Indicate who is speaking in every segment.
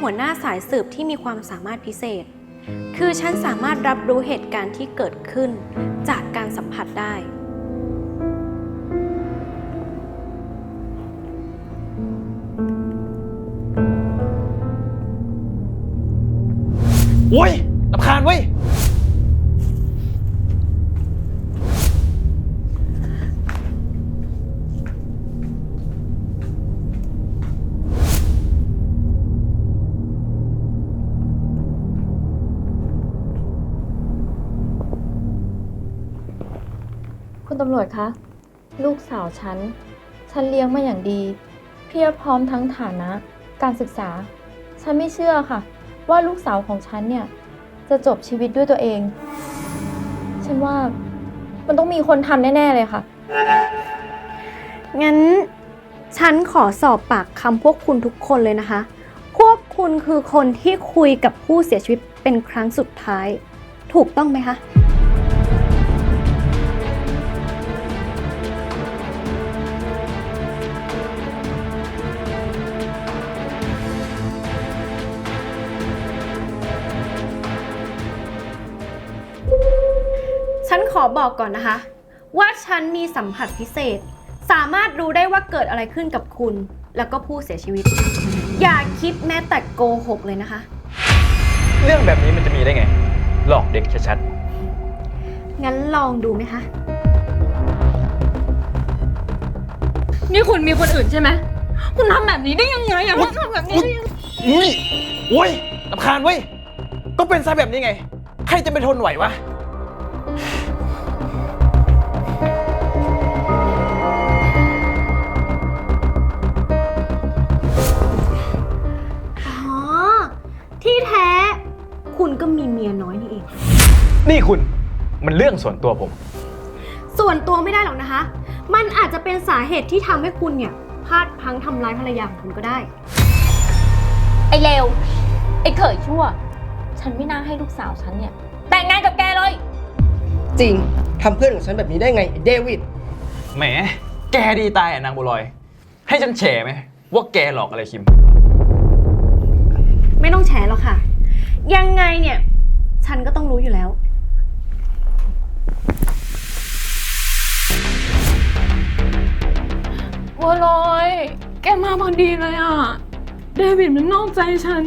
Speaker 1: หัวหน้าสายสืบที่มีความสามารถพิเศษ คือฉันสามารถรับรู้เหตุการณ์ที่เกิดขึ้นจากการสัมผัสได้
Speaker 2: โว้ยลำคาญเว้ย
Speaker 3: วจคะ ลูกสาวฉัน ฉันเลี้ยงมาอย่างดี เพียบพร้อมทั้งฐานะ การศึกษา ฉันไม่เชื่อค่ะ ว่าลูกสาวของฉันเนี่ย จะจบชีวิตด้วยตัวเอง ฉันว่ามันต้องมีคนทำแน่ ๆ เลยค่ะ
Speaker 1: งั้นฉันขอสอบปากคำพวกคุณทุกคนเลยนะคะ พวกคุณคือคนที่คุยกับผู้เสียชีวิตเป็นครั้งสุดท้าย ถูกต้องไหมคะ บอกก่อนนะคะ ว่าฉันมีสัมผัสพิเศษ สามารถรู้ได้ว่าเกิดอะไรขึ้นกับคุณ แล้วก็ผู้เสียชีวิต อย่าคิดแม้แต่โกหกเลยนะคะ
Speaker 2: เรื่องแบบนี้มันจะมีได้ไง หลอกเด็กชัด
Speaker 1: งั้นลองดูไหมคะ
Speaker 3: นี่คุณมีคนอื่นใช่ไหม คุณทำแบบนี้ได้ยังไงอะคุณทำแบบนี้ได้ยังไง
Speaker 2: ๆอุ้ยโอ้ยลำคาญเว้ย ก็เป็นซะแบบนี้ไง ใครจะไปทนไหววะ
Speaker 1: ก็มีเมียน้อยนี่เอง
Speaker 2: นี่คุณมันเรื่องส่วนตัวผม
Speaker 1: ส่วนตัวไม่ได้หรอกนะคะ มันอาจจะเป็นสาเหตุที่ทำให้คุณเนี่ยพลาดพลังทำร้ายภรรยาของคุณก็ได้
Speaker 3: ไอ้เลวไอ้เขยชั่ว ฉันไม่น่าให้ลูกสาวฉันเนี่ย แต่งงานกับแกเลย
Speaker 4: จริงทำเพื่อนของฉันแบบนี้ได้ไงไอ้เดวิด
Speaker 2: แหม แกดีตายอะนางบัวลอย ให้ฉันแฉไหมว่าแกหลอกอะไรคิม
Speaker 1: ไม่ต้องแฉหรอกค่ะ ยังไงเนี่ย ฉันก็ต้องรู้อยู่แล้ว
Speaker 3: บัวลอย แกมาพอดีเลยอะ เดวิดมันนอกใจฉัน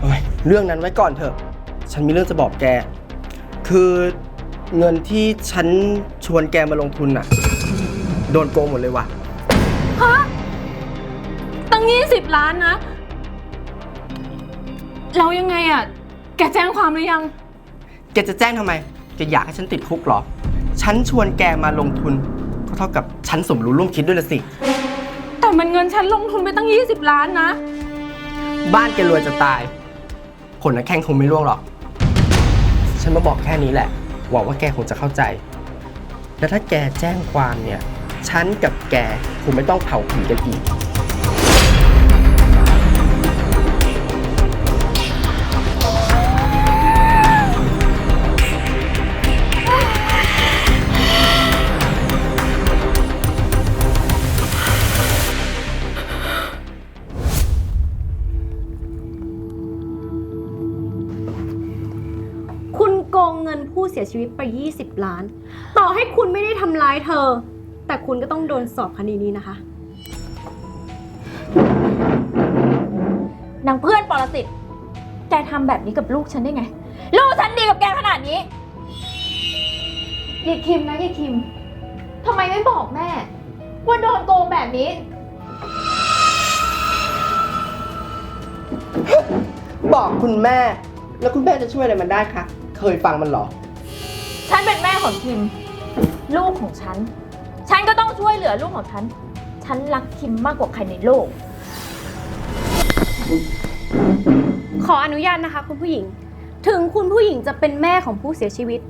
Speaker 4: เฮ้ยเรื่องนั้นไว้ก่อนเถอะ ฉันมีเรื่องจะบอกแก คือเงินที่ฉันชวนแกมาลงทุนน่ะ โดนโกงหมดเลยว่ะ
Speaker 3: ฮะ ตั้งยี่สิบล้านนะ เรายังไงอะแกแจ้งความหรือยัง
Speaker 4: แกจะแจ้งทำไม แกอยากให้ฉันติดคุกเหรอ ฉันชวนแกมาลงทุน ก็เท่ากับฉันสมรู้ร่วมคิดด้วยละสิ
Speaker 3: แต่มันเงินฉันลงทุนไปตั้ง 20 ล้านนะ
Speaker 4: บ้านแกรวยจะตาย ผลนักแข่งคงไม่ร่วงหรอก ฉันมาบอกแค่นี้แหละ หวังว่าแกคงจะเข้าใจ แล้วถ้าแกแจ้งความเนี่ย ฉันกับแกคงไม่ต้องเผาผีกันอีก
Speaker 1: ชีวิตไป 20 ล้าน ต่อให้คุณไม่ได้ทำร้ายเธอ แต่คุณก็ต้องโดนสอบคดีนี้นะคะ
Speaker 3: นางเพื่อนปรสิต แกทำแบบนี้กับลูกฉันได้ไง ลูกฉันดีกับแกขนาดนี้ ยายคิมนะยายคิม ทำไมไม่บอกแม่ ว่าโดนโกงแบบนี้
Speaker 4: บอกคุณแม่ แล้วคุณแม่จะช่วยอะไรมันได้คะ เคยฟังมันเหรอ
Speaker 3: ฉันเป็นแม่ของคิม ลูกของฉัน ฉันก็ต้องช่วยเหลือลูกของฉัน ฉันรักคิมมากกว่าใครในโลก
Speaker 1: ขออนุญาตนะคะ คุณผู้หญิง ถึงคุณผู้หญิงจะเป็นแม่ของผู้เสียชีวิต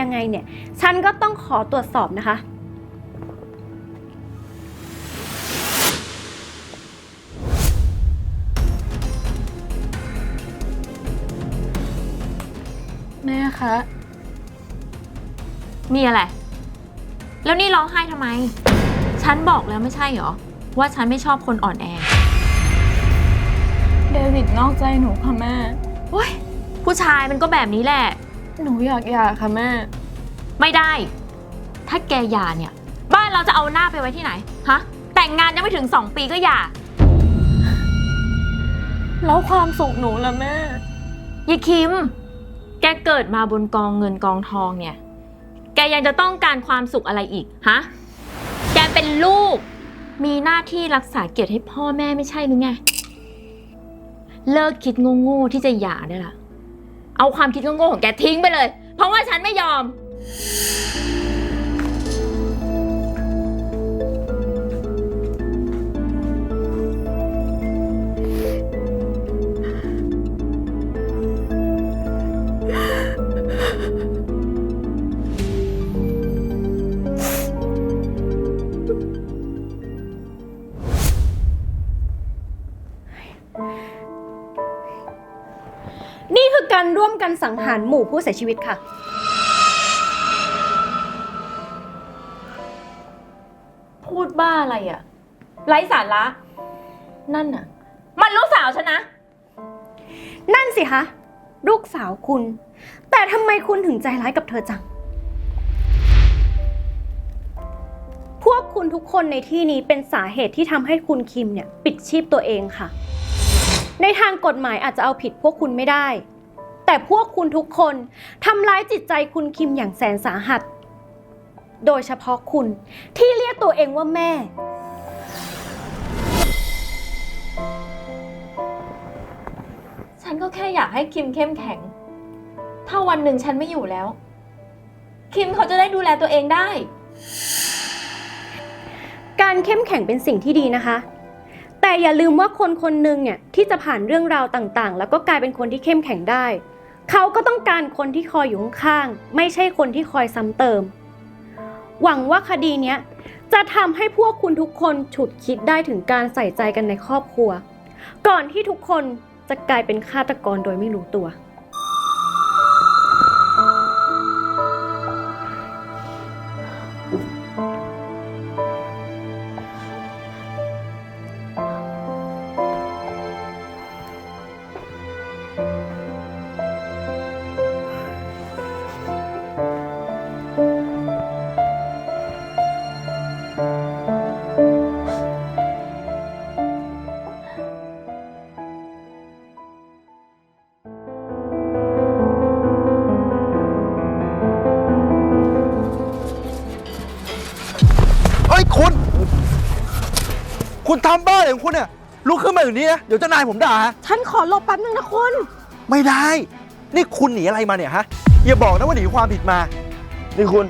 Speaker 1: ยังไงเนี่ย ฉันก็ต้องขอตรวจสอบนะคะ
Speaker 3: แม่คะ มีอะไร แล้วนี่ร้องไห้ทำไม ฉันบอกแล้วไม่ใช่เหรอ ว่าฉันไม่ชอบคนอ่อนแอเดวิดนอกใจหนูค่ะแม่
Speaker 5: โอ้ยผู้ชายมันก็แบบนี้แหละ
Speaker 3: หนูอยากหย่าค่ะแม่
Speaker 5: ไม่ได้ ถ้าแกหย่าเนี่ย บ้านเราจะเอาหน้าไปไว้ที่ไหน ฮะ แต่งงานยังไม่ถึง2ปีก็หย่า
Speaker 3: แล้วความสุขหนูล่ะแม่
Speaker 5: ยายคิม แกเกิดมาบนกองเงินกองทองเนี่ย แกยังจะต้องการความสุขอะไรอีก ฮะ แกเป็นลูก มีหน้าที่รักษาเกียรติให้พ่อแม่ไม่ใช่หรือไง เลิกคิดโง่ๆที่จะหย่าได้ละ เอาความคิดโง่ๆของแกทิ้งไปเลย เพราะว่าฉันไม่ยอม
Speaker 1: นี่คือการร่วมกันสังหารหมู่ผู้เสียชีวิตค่ะ
Speaker 5: พูดบ้าอะไรอะไร้สาระ นั่นน่ะ มันลูกสาวฉันนะ
Speaker 1: นั่นสิคะลูกสาวคุณ แต่ทำไมคุณถึงใจร้ายกับเธอจัง พวกคุณทุกคนในที่นี้เป็นสาเหตุที่ทำให้คุณคิมเนี่ย ปิดชีพตัวเองค่ะ ในทางกฎหมายอาจจะเอาผิดพวกคุณไม่ได้ แต่พวกคุณทุกคนทำร้ายจิตใจคุณคิมอย่างแสนสาหัส โดยเฉพาะคุณที่เรียกตัวเองว่าแม่
Speaker 5: ฉันก็แค่อยากให้คิมเข้มแข็ง ถ้าวันหนึ่งฉันไม่อยู่แล้ว คิมเขาจะได้ดูแลตัวเองได้
Speaker 1: การเข้มแข็งเป็นสิ่งที่ดีนะคะ แต่อย่าลืมว่าคนคนหนึ่งเนี่ยที่จะผ่านเรื่องราวต่างๆ แล้วก็กลายเป็นคนที่เข้มแข็งได้ เขาก็ต้องการคนที่คอยอยู่ข้างๆไม่ใช่คนที่คอยซ้ำเติม หวังว่าคดีเนี้ยจะทำให้พวกคุณทุกคนฉุดคิดได้ถึงการใส่ใจกันในครอบครัว ก่อนที่ทุกคนจะกลายเป็นฆาตกรโดยไม่รู้ตัว
Speaker 6: คุณทำบ้าอะไรของคุณเนี่ยลุกขึ้นมาอย่างนี้นะเดี๋ยวเจ้านายผมด่าฮะ
Speaker 7: ฉันขอหลบแป๊บนึงนะคุณ
Speaker 6: ไม่ได้ นี่คุณหนีอะไรมาเนี่ยฮะอย่าบอกนะว่าหนีความผิดมานี่คุณ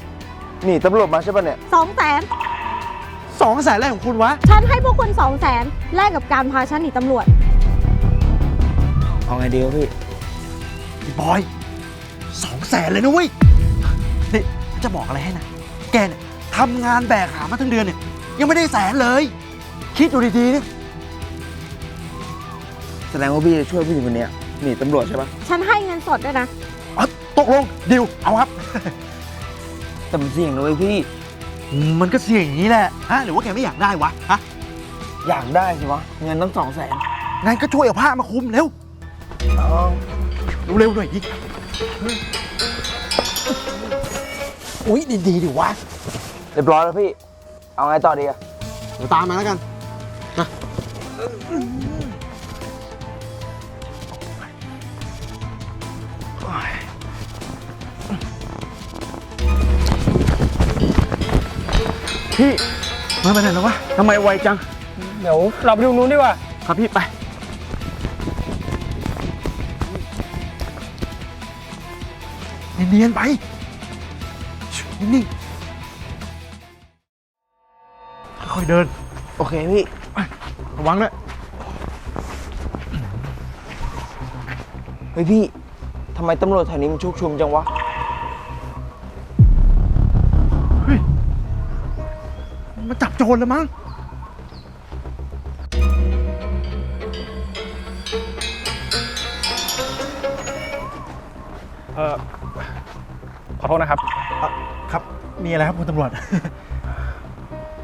Speaker 6: หนีตำรวจมาใช่ปะเนี่ย
Speaker 7: สองแสน
Speaker 6: สองแสนแรกของคุณวะ
Speaker 7: ฉันให้พวกคุณสองแสนแลกกับการพาฉันหนีตำรวจ
Speaker 6: เอาไงดีวะพี่พี่บอยสองแสนเลยนะเว้ยนี่จะบอกอะไรให้นะแกเนี่ยทำงานแบกหามาทั้งเดือนเนี่ยยังไม่ได้แสนเลย คิดดูดีๆนี่
Speaker 8: แสดงว่าพี่จะช่วยผู้หญิงคนเนี้ยหนีตำรวจใช่ปะ
Speaker 7: ฉันให้เงินสดด้วยนะ
Speaker 6: เอาตกลงดิวเอาครับ
Speaker 8: แต่มันเสี่ยงนะเว้ยพี่
Speaker 6: มันก็เสี่ยงอย่างนี้แหละฮะหรือว่าแกไม่อยากได้วะฮะ
Speaker 8: อยากได้สิวะ เงินตั้งสองแสน
Speaker 6: งั้นก็ช่วยเอาผ้ามาคลุมเร็วเร็วๆหน่อยดิอุ๊ยดีๆดิวะ
Speaker 8: เรียบร้อยแล้วพี่ เอาไงต่อดีอะ
Speaker 6: เดี๋ยวตามมาแล้วกันนะ พี่มาไปไหนแล้ววะ
Speaker 2: ทำไมไวจัง เดี๋ยวเราไปดูนู้นดีกว่า
Speaker 6: ครับพี่ไปเนียนๆไปชินิ่งๆค่อยๆเดิน
Speaker 8: โอเคพี่
Speaker 6: ระวังด้วย
Speaker 8: เฮ้ยพี่ทำไมตำรวจแถวนี้มันชุกชุมจังวะ
Speaker 6: มาจับโจรแล้วมั้ง
Speaker 2: เออขอโทษนะครับ
Speaker 6: ครับ มีอะไรครับคุณตำรวจ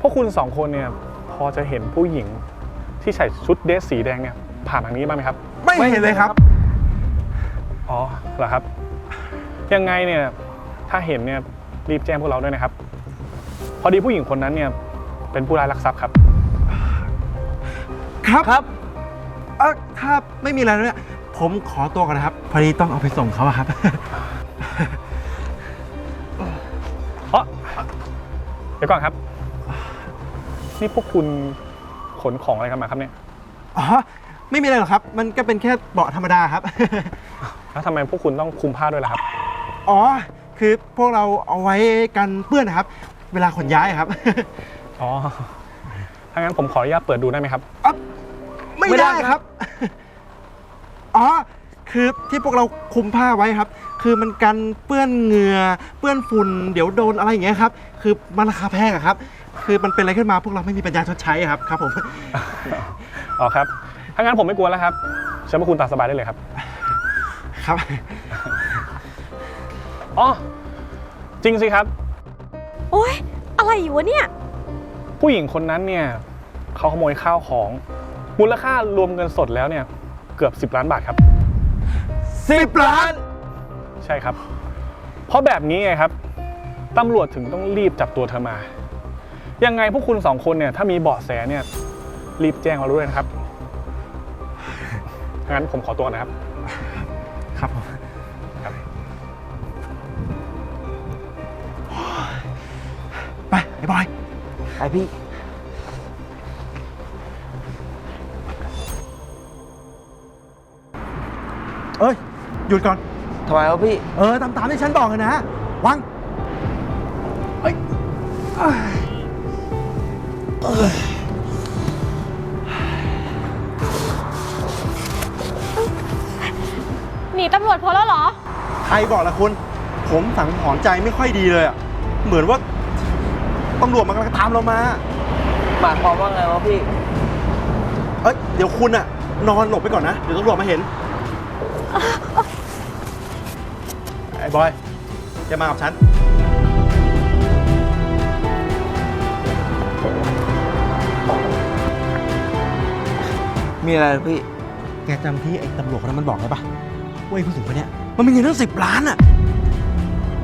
Speaker 9: พวกคุณสองคนเนี่ย พอจะเห็นผู้หญิง ที่ใส่ชุดเดรสสีแดงเนี่ยผ่านทางนี้บ้างไหมครับ
Speaker 6: ไม่เห็นเลยครับ
Speaker 9: อ๋อเหรอครับ ยังไงเนี่ยถ้าเห็นเนี่ยรีบแจ้งพวกเราด้วยนะครับ พอดีผู้หญิงคนนั้นเนี่ยเป็นผู้ร้ายลักทรัพย์ครับ
Speaker 6: ครับครับเออถ้าไม่มีอะไรแล้วเนี่ยผมขอตัวก่อนนะครับ พอดีต้องเอาไปส่งเขาอะครับ
Speaker 9: เพราะเดี๋ยวก่อนครับ นี่พวกคุณ ขนของอะไรกันมาครับเนี่ย
Speaker 6: อ๋อไม่มีอะไรหรอกครับ มันก็เป็นแค่เบาะธรรมดาครับ
Speaker 9: แล้วทำไมพวกคุณต้องคลุมผ้าด้วยล่ะครับ
Speaker 6: อ๋อ คือพวกเราเอาไว้กันเปื้อนนะครับ เวลาขนย้ายครับ
Speaker 9: อ๋อถ้างั้นผมขออนุญาตเปิดดูได้ไหมครับ
Speaker 6: ไม่ได้ครับ อ๋อ คือที่พวกเราคลุมผ้าไว้ครับ คือมันกันเปื้อนเหงื่อเปื้อนฝุ่น เดี๋ยวโดนอะไรอย่างเงี้ยครับ คือมันราคาแพงอะครับ คือมันเป็นอะไรขึ้นมาพวกเราไม่มีปัญญาชดใช้อะครับครับผม
Speaker 9: อ๋อครับ ถ้างั้นผมไม่กลัวแล้วครับเชิญพวกคุณตามสบายได้เลยครับ
Speaker 6: ครับ
Speaker 9: อ๋อ จริงสิครับ
Speaker 7: โอ๊ย อะไรอยู่วะเนี่ย
Speaker 9: ผู้หญิงคนนั้นเนี่ยเขาขโมยข้าวของ มูลค่ารวมเงินสดแล้วเนี่ย เกือบ 10 ล้านบาทครับ
Speaker 6: สิบล้าน
Speaker 9: ใช่ครับ เพราะแบบนี้ไงครับ ตำรวจถึงต้องรีบจับตัวเธอมา ยังไงพวกคุณสองคนเนี่ยถ้ามีเบาะแสเนี่ยรีบแจ้งเราด้วยนะครับ งั้นผมขอตัวนะครับ
Speaker 6: ครับผม
Speaker 9: ครับ
Speaker 6: ไปไอ้บอย
Speaker 8: ไอพี่
Speaker 6: เอ้ย หยุดก่อน
Speaker 8: ทำไมวะพี่
Speaker 6: เออ ตามตามที่ฉันบอกเลยนะวางเอ้ยเอ้ยเอ้ย
Speaker 7: หนีตำรวจพอแล้วเหรอ
Speaker 6: ใครบอกล่ะคุณ ผมสังหรณ์ใจไม่ค่อยดีเลยอะเหมือนว่าตำรวจมันกำลังตามเรามา
Speaker 8: หมายความว่าไงวะพี่
Speaker 6: เอ้ย เดี๋ยวคุณอะนอนหลบไปก่อนนะ เดี๋ยวตำรวจมาเห็น ไอ้บอย จะมากับฉัน
Speaker 8: มีอะไรเหรอพี่
Speaker 6: แกจำที่ไอ้ตำรวจคนนั้นมันบอกได้ปะว่าไอ้ผู้หญิงคนเนี้ยมันมีเงินตั้งสิบล้านอะ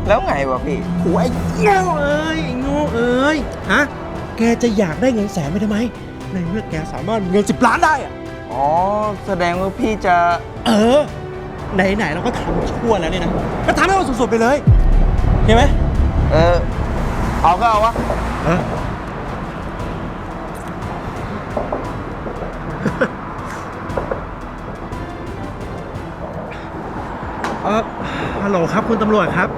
Speaker 8: แล้วไงวะพี่
Speaker 6: โอ้ยไอ้โง่เอ้ยไอ้โง่เอ้ยฮะแกจะอยากได้เงินแสนไปทำไม ในเมื่อแกสามารถมีเงินสิบล้านได้อะ
Speaker 8: อ๋อแสดงว่าพี่จะ
Speaker 6: เออ ไหนๆเราก็ทำชั่วแล้วเนี่ยนะก็ทำให้มันสุดๆไปเลยเห็นไหม
Speaker 8: เออเอาก็เอาวะ
Speaker 6: เออ ออฮัลโหลครับคุณตำรวจครับ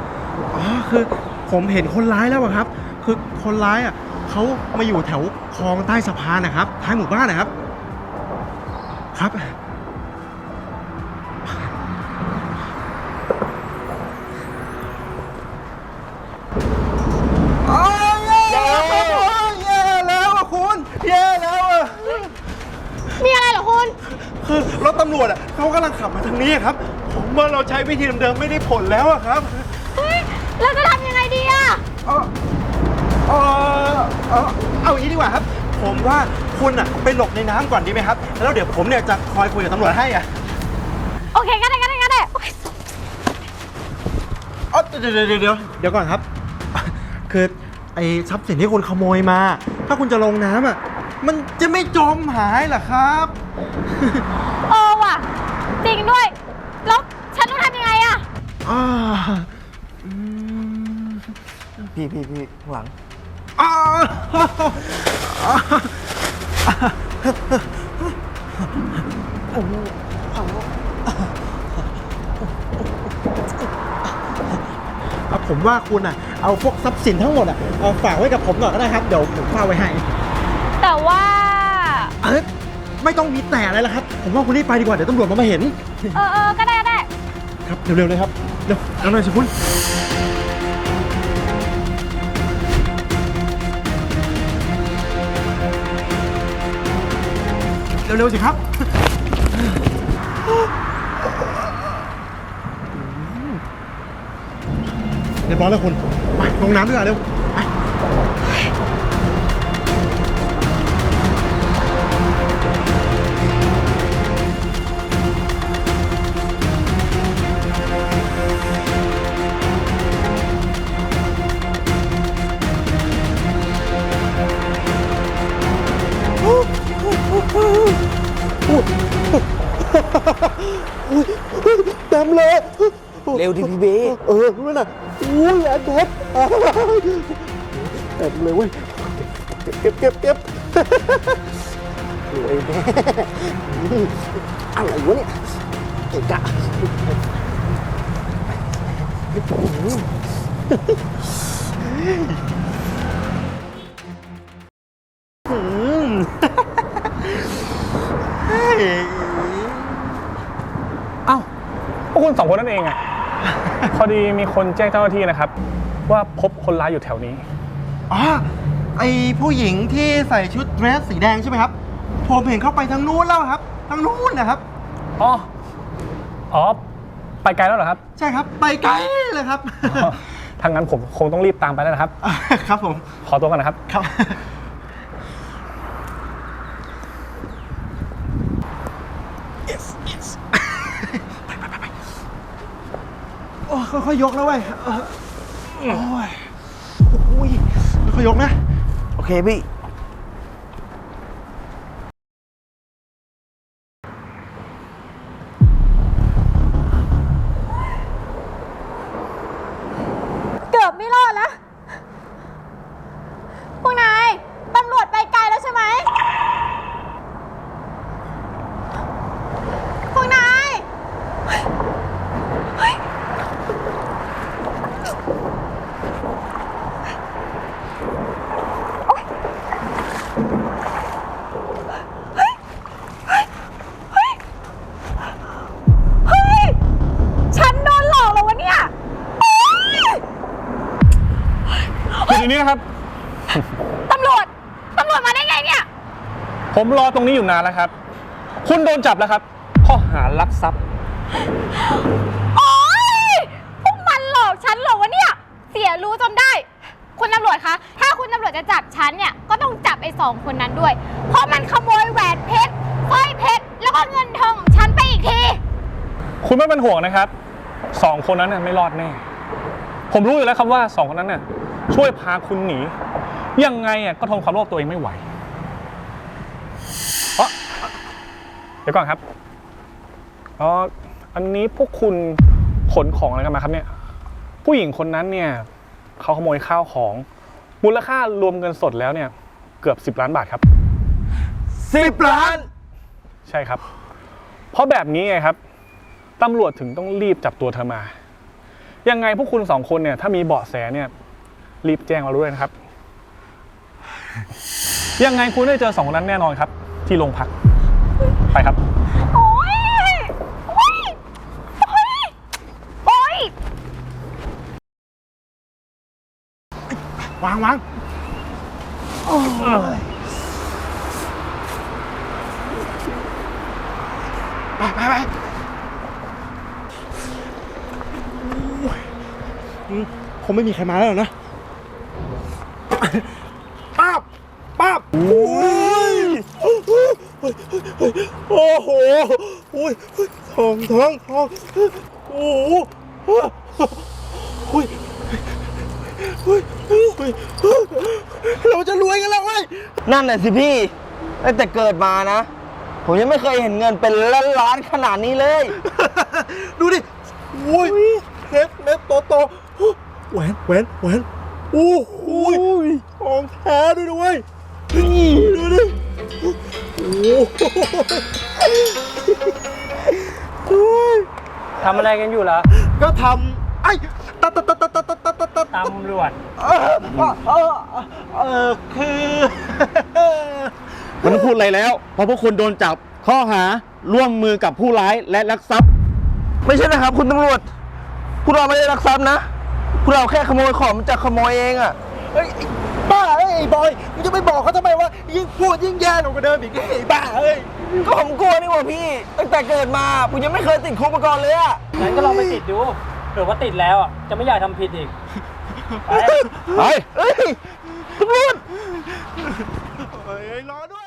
Speaker 6: อ๋อ คือผมเห็นคนร้ายแล้วอะครับ คือคนร้ายอะเขามาอยู่แถวคลองใต้สะพานนะครับ ท้ายหมู่บ้านนะครับ ครับ ว่าเราใช้วิธีเดิมๆไม่ได้ผลแล้วอะครับ
Speaker 7: เฮ้ยเราจะทำยังไงดีอะ
Speaker 6: เออเออเออเอาอย่างนี้ดีกว่าครับ ผมว่าคุณอะไปหลบในน้ำก่อนดีไหมครับ แล้วเดี๋ยวผมเนี่ยจะคอยคุยกับตำรวจให้อะ
Speaker 7: โอเคก็ได้ก็ได้ก็ได้โอ๊ย
Speaker 6: อ๋อเดี๋ยวเดี๋ยวเดี๋ยวเดี๋ยวก่อนครับ คือไอ้ทรัพย์สินที่คุณขโมยมา ถ้าคุณจะลงน้ำอะมันจะไม่จมหายเหรอครับ
Speaker 7: เออว่ะ จริงด้วย แล้วฉันต้องทำยังไงอะ
Speaker 6: อ่าอืม
Speaker 8: พี่พี่พี่ข้างหลัง
Speaker 6: อ่าเอาผมว่าคุณอะ เอาพวกทรัพย์สินทั้งหมดอะเอาฝากไว้กับผมหน่อยก็ได้ครับ เดี๋ยวผมเฝ้าไว้ให้
Speaker 7: แต่ว่า
Speaker 6: เอ้ยไม่ต้องมีแต่อะไรแล้วครับ ผมว่าคุณรีบไปดีกว่า เดี๋ยวตำรวจมามาเห็น
Speaker 7: เออเออก็ได้ก็ได้
Speaker 6: ครับ เร็วๆเลยครับ เร็วเอาหน่อยสิคุณเร็วๆสิครับ เรียบร้อยแล้วคุณไปลงน้ำด้วยกันเร็ว เต็มเลย
Speaker 8: เร็วที่พี่เบ้
Speaker 6: เออนั่นน่ะอุ้ยแหวนเพชรเต็มเลยเว้ย เก็บเก็บเก็บรวยแน่อะไรวะเนี่ยเอกะ เอ
Speaker 9: งอะพอดีมีคนแจ้งเจ้าหน้าที่นะครับ ว่าพบคนร้ายอยู่แถวนี้
Speaker 6: อ๋อไอผู้หญิงที่ใส่ชุดเดรสสีแดงใช่ไหมครับ ผมเห็นเข้าไปทางนู้นแล้วครับ ทางนู้นนะครับ
Speaker 9: อ๋อ อ๋อ ไปไกลแล้วเหรอครับ
Speaker 6: ใช่ครับ ไปไกลเลยครับ
Speaker 9: ทางนั้นผมคงต้องรีบตามไปแล้วนะครับ
Speaker 6: ครับผม
Speaker 9: ขอตัวกันนะครับ
Speaker 6: ครับ yes yes ไปไปไปไปโอ้ ค่อยๆยกแล้วเว้ยเออโอ้ยโอ้ยค่อยๆยกนะ
Speaker 8: โอเคพี่
Speaker 7: เกือบไม่รอดแล้ว พวกนาย ตำรวจไปไกลแล้วใช่ไหม พวกนาย เฮ้ย ฉันโดนหลอกแล้ววะเนี่ยโอ๊ย
Speaker 9: อยู่ในนี้นะครับ
Speaker 7: ตำรวจ ตำรวจมาได้ไงเนี่ย
Speaker 9: ผมรอตรงนี้อยู่นานแล้วครับ คุณโดนจับแล้วครับ ข้อหารักทรัพย์
Speaker 7: โอ๊ยพวกมันหลอกฉันเหรอวะเนี่ย เสียรู้จนได้ คุณตำรวจคะ ถ้าคุณตำรวจจะจับฉันเนี่ย ก็ต้องจับไอ้สองคนนั้นด้วย เพราะมันขโมยแหวนเพชรสร้อยเพชร แล้วก็เงินทองของฉันไปอีกที
Speaker 9: คุณไม่เป็นห่วงนะครับ สองคนนั้นน่ะไม่รอดแน่ ผมรู้อยู่แล้วครับว่าสองคนนั้นน่ะช่วยพาคุณหนี ยังไงอะก็ทนความโลภตัวเองไม่ไหวเอ๋อ เดี๋ยวก่อนครับอ๋ออันนี้พวกคุณขนของอะไรกันมาครับเนี่ย ผู้หญิงคนนั้นเนี่ยเขาขโมยข้าวของ มูลค่ารวมเงินสดแล้วเนี่ย เกือบ 10 ล้านบาทครับ
Speaker 6: สิบล้าน
Speaker 9: ใช่ครับ เพราะแบบนี้ไงครับตำรวจถึงต้องรีบจับตัวเธอมา ยังไงพวกคุณสองคนเนี่ย ถ้ามีเบาะแสเนี่ย รีบแจ้งเราด้วยนะครับ ยังไงคุณได้เจอสองคนนั้นแน่นอนครับ ที่โรงพัก ไปครับ
Speaker 7: โอ๊ย โอ๊ย โอ๊ย โอ๊ย
Speaker 6: วางวางโอ้ยไปไปไปโอ้ยอืมคงไม่มีใครมาแล้วหรอกนะป้าบป้าบโอ้ยโอ้โห โอ้โหโอ้ยทองทองทองโอ้โหโอ้ยเฮ้ยเฮ้ยเฮ้ยเราจะรวยกันแล้วเว้ย
Speaker 8: นั่นน่ะสิพี่ตั้งแต่เกิดมานะ ผมยังไม่เคยเห็นเงินเป็นล้านล้านๆขนาดนี้เลย
Speaker 6: ดูดิโอ้ยเม็ดเม็ดโตโตแหวนแหวนแหวนโอ้โหทองแท้ด้วยนะเว้ย ดูดิโอ้ย
Speaker 10: ทำอะไรกันอยู่เหรอ
Speaker 6: ก็ทำไอ้ตัดตัดตัดตัดตัดตัดตัดตัด
Speaker 10: ตำรวจ
Speaker 6: เออเออเออคือ
Speaker 11: มันพูดอะไรแล้ว เพราะพวกคุณโดนจับข้อหาร่วมมือกับผู้ร้ายและลักทรัพย์
Speaker 8: ไม่ใช่นะครับ คุณตำรวจพวกเราไม่ได้รักทรัพย์นะพวกเราแค่ขโมยของมันจากขโมยเองอะ
Speaker 6: บ้าเอ้ยไอ้บอยมึงจะไปบอกเขาทำไมวะยิ่งพูดยิ่งแย่ลงกว่าเดิมอีกไอ้บ้าเอ้ย
Speaker 8: ก็ผมกลัวนี่หว่าพี่ ตั้งแต่เกิดมาผมยังไม่เคยติดคุกมาก่อนเลยอะ
Speaker 10: งั้นก็ลองไปติดดูเผื่อว่าติดแล้วอะจะไม่อยากทำผิดอีก ไป
Speaker 11: ไป
Speaker 8: เฮ้ยตำรวจ
Speaker 6: เฮ้ยรอด้วย